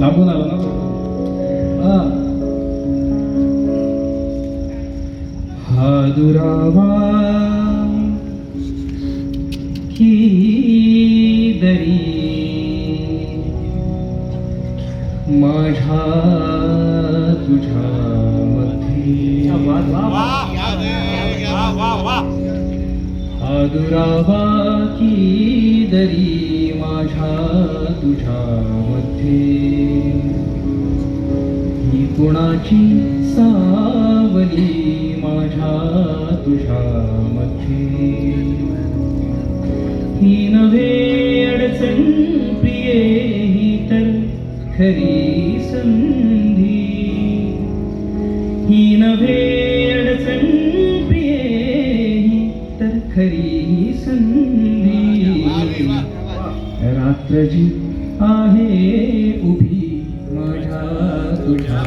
लांबून आलो ना? हा. हा दुरावा ही दरी माझ्या तुझ्या मध्ये. हा दुरावा की दरी माझ्या तुझ्या मध्ये. ही कुणाची सावली माझ्या तुझ्या मध्ये. ही नव्हे अडचण प्रिये ही तर खरी रात्रजी आहे उभी माझ्या तुझ्या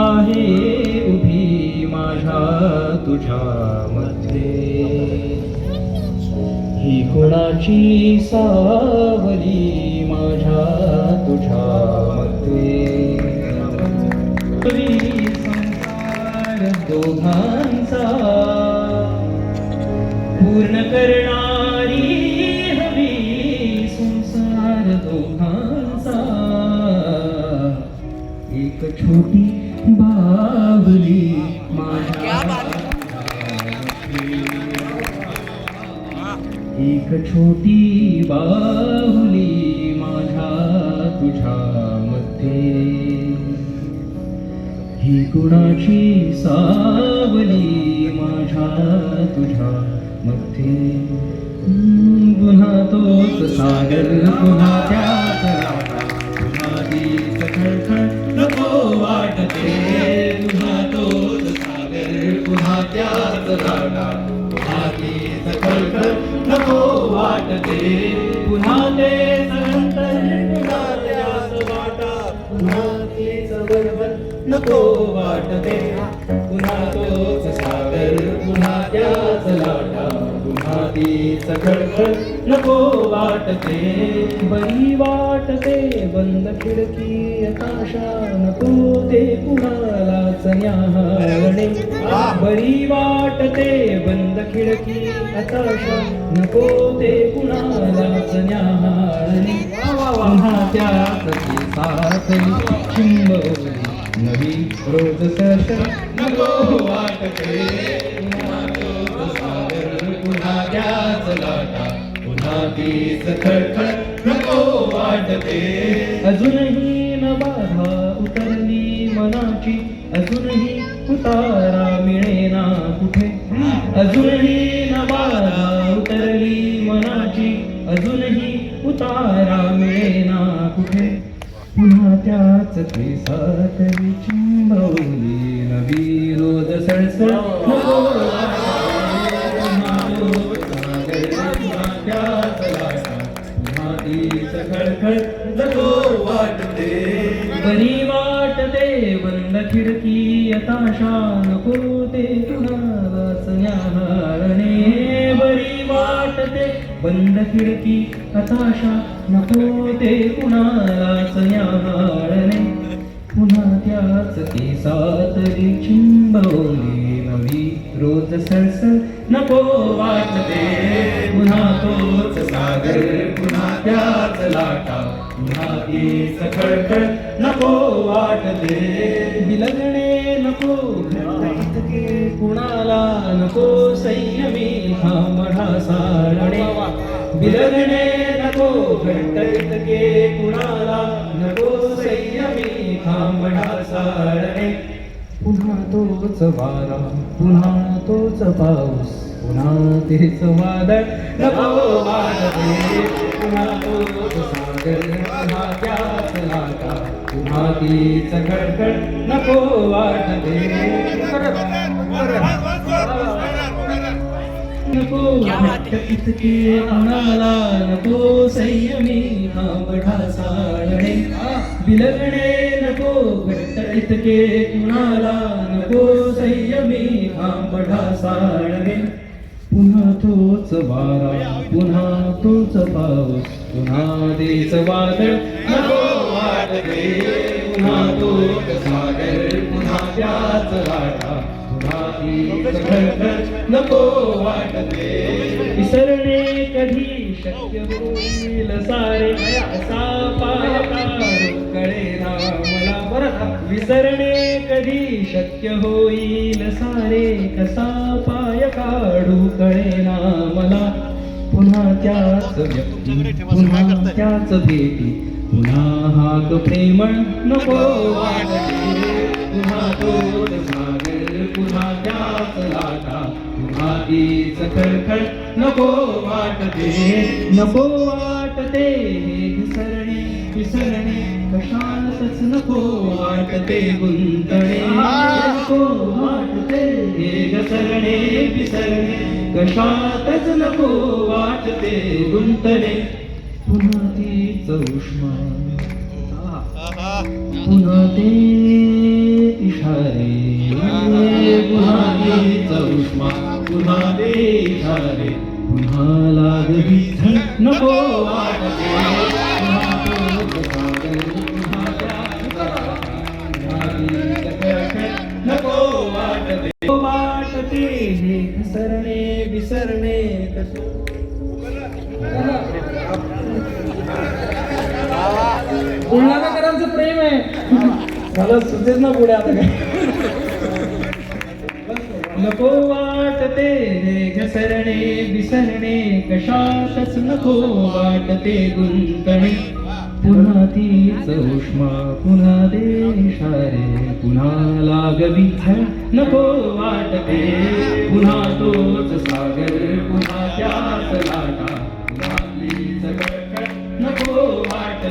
आहे उभी माझ्या तुझ्या मध्ये ही कोणाची सावली माझ्या तुझ्या मध्ये दोघांचा पूर्ण करणार बावली. माझ्या एक छोटी बाहुली माझ्या तुझ्या मध्ये ही कुणाची सावली माझ्या तुझ्या मध्ये पुन्हा तोच सागर पुन्हा त्याच पुन्हा नको वाटते पुन्हा ते वाटा पुन्हा ते नको वाटते पुन्हा पुन्हा तीच नको वाटते बरी वाटते बंद खिडकी आकाशा नको ते कुणालाच न्याहाळणे बरी वाटते बंद खिडकी आकाशा नको ते कुणालाच न्याहाळणे पुन्हा त्यात ती सासली चिंबवली नवी रोज सश नको वाटते. पुन्हा लाटा पुन्हा तीच खळखळ नको वाटते अजूनही न बाधा उतरली मनाची अजूनही उतारा मिळेना कुठे? अजूनही न बाधा उतरली मनाची अजूनही उतारा मिळेना कुठे? पुन्हा त्याच ते सातरी चिंबवली नवी रोज सळसळ बंद खिडकी हताशा नको ते कुणालाच न्याहाळणे. पुन्हा त्याच ती सातरी चिंबवली नवी रोज सळसळ नको वाटते. पुन्हा तोच सागर पुन्हा त्याच लाटा. पुन्हा तीच खळखळ नको वाटते. बिलगणे नको कुणाला नको संयमी बिलगणे नको घट्ट इतके कुणाला नको संयमी थांबणा सारणे. पुन्हा तोच वारा पुन्हा तोच पाऊस पुन्हा तेच वादळ. नको वादळे पुन्हा तोच सागर पुन्हा त्याच लाटा पुन्हा तीच गडगड. नको वाटते नको. इतके कुणाला नको संयमी हा बढा साळणे बिलगणे नको घट्ट इतके कुणाला नको संयमी हा बढा साळणे पुन्हा तोच वारा पुन्हा तोच पाऊस पुन्हा तेच वादळ. नको वाटते पुन्हा तोच सागर पुन्हा त्याच लाटा. नको वाटते विसरणे कधी शक्य होईल सारे असा पाय काढू कळेना मला परत विसरणे कधी शक्य होईल सारे कसा पाय काढू कळेना मला पुन्हा त्याच व्यक्ती पुन्हा त्याच भेटी पुन्हा हाक प्रेमळ नको वाटते पुन्हा लाटा खळखळ नको वाटते नको वाटते हे विसरणे कशातच नको वाटते गुंतणे. नको वाटते हे घसरणे विसरणे. कशातच नको वाटते गुंतणे. पुन्हा तीच उष्मा पुन्हा ते इशारे. उष्मा पुन्हा ते इशारे पुन्हा लागली नको वाटते नको वाटते वाटते हे घसरणे विसरणे कसं बुलढाणाकरांचं प्रेम आहे. मला सुचेच ना पुढे आता. काय नको वाटते रे घसरणे विसरणे कशातच नको वाटते गुंतणे पुन्हा तीच उष्मा पुन्हा देशारे पुन्हा लागवी. नको वाटते पुन्हा तोच सागर पुन्हा त्याच लाटा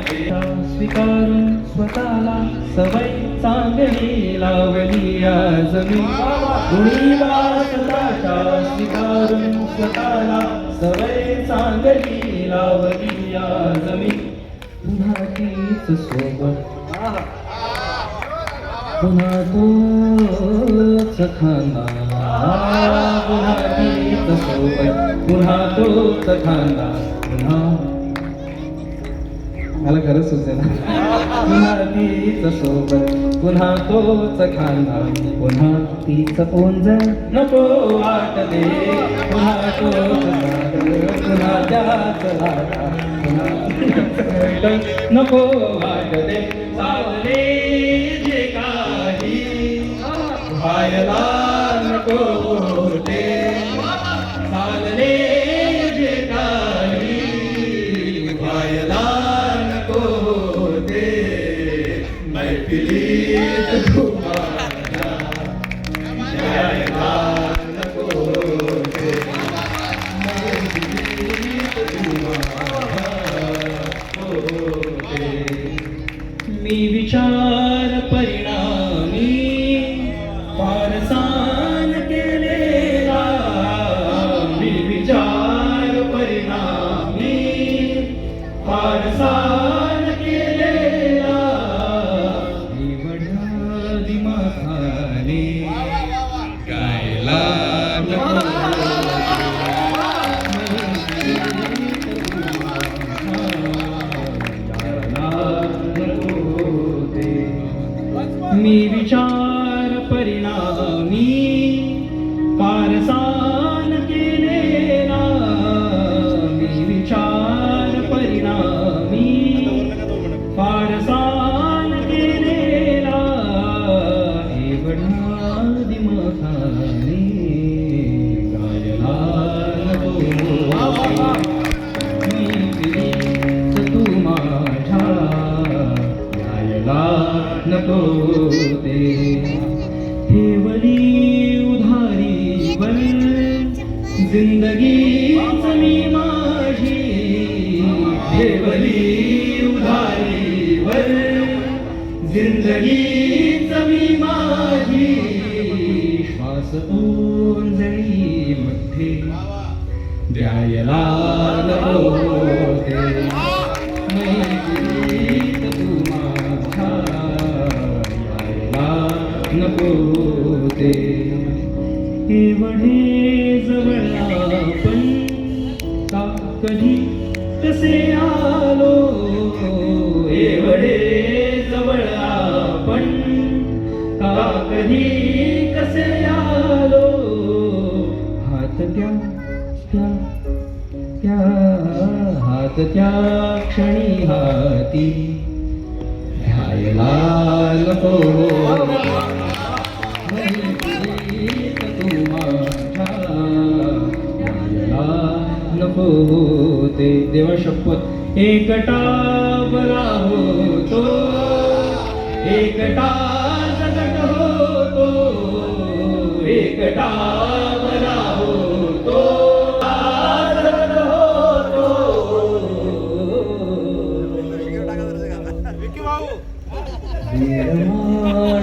स्वीकारून स्वतःला सवय चांगली लावली आज मी कुणीला स्वतःच्या स्वीकारून स्वतःला सवय चांगली लावली आज मी पुन्हा तीच सोबत. पुन्हा तोच खांदा पुन्हा तीच सोबत. पुन्हा तोच खांदा पुन्हा मला खरंच सुचेना पुन्हा तीच सोबत पुन्हा तोच खांदा पुन्हा तीच ओंजळ नको वाटते. पुन्हा तोच पुन्हा त्याच लाटा पुन्हा तीच नको वाटते. विचार परिणामी जिंदगीच मी माझी ठेवली उधारीवर जिंदगीच मी माझी श्वास ओंजळी मध्ये द्यायला नको ते मैत्रीत नको ते. एवढे जवळ कधी कसे आलो? एवढे जवळ आपण का कधी कसे आलो? हात त्या त्या त्या हात त्या क्षणी हाती घ्यायला नको. नको ते देवा शपथ. एकटा बरा होतो एकटा जगत. होतो एकटा बरा होतो जगत होतो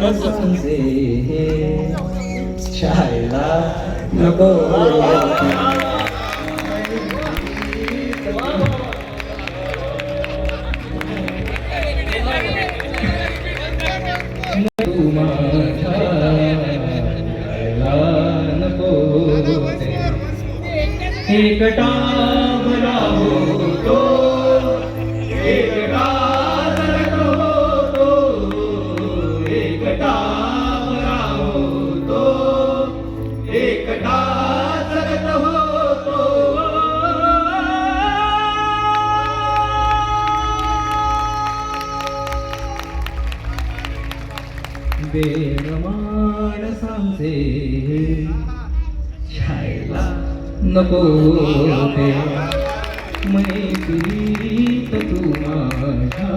माणसांचे शाळेला नको. एकटा नको ते मैत्रीत तू माझ्या.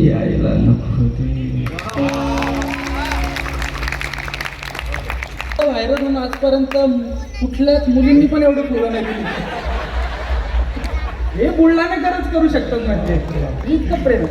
यायला नको ते व्हायरल होऊन आजपर्यंत कुठल्याच मुलींनी पण एवढं फुलं नाही दिली हे बुलढाणेकरच करू शकतात म्हणजे इतकं प्रेम.